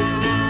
Bye.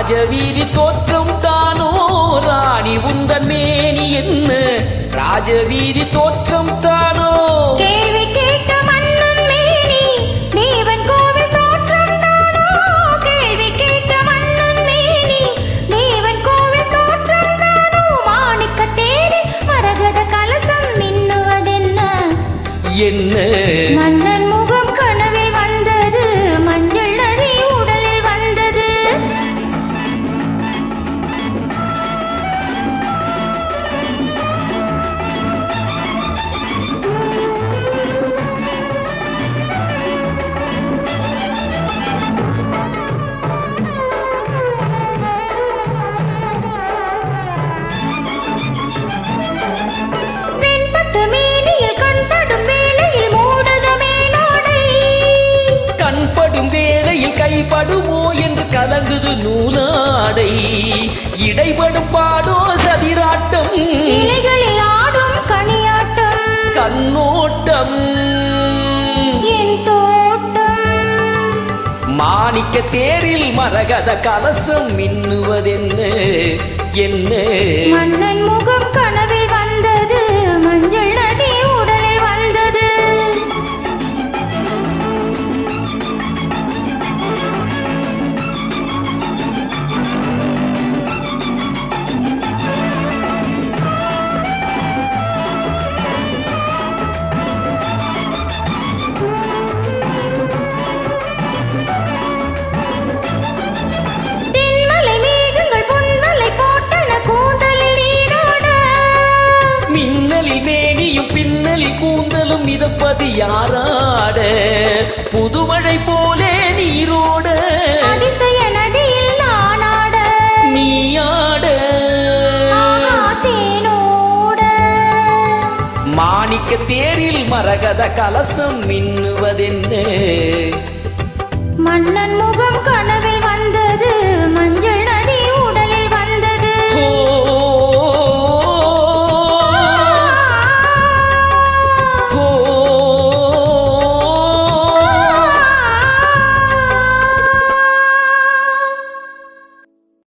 Rajaveedhi தோற்றம் தானோ? ராணி உந்தன் மேனி என்ன? ராஜவீதி தோற்றம் தானோ? கேள்வி கேட்ட மன்னன் மேனி தேவன் கோவில் தோற்றம் தானோ? கேள்வி கேட்ட மன்னன் மேனி தேவன் கோவில் தோற்றம் தானோ? மாணிக்க தேரில் மரகத கலசம் மின்னுவதென்ன? என்ன? கைப்படுமோ என்று கலங்குது நூலாடை. இடைபடும் பாடோ சதிராட்டம். இலைகளில் ஆடும் கனியாட்டம். கண்ணோட்டம். மாணிக்க தேரில் மரகத கலசம் மின்னுவதென்ன? என்ன? மன்னன் மிதப்பது யாராட? புதுமழை போலே நீரோட. அதிசய நதியில் நானாட. நீயாட தேனோட. மாணிக்க தேரில் மரகத கலசம் மின்னுவதென்ன?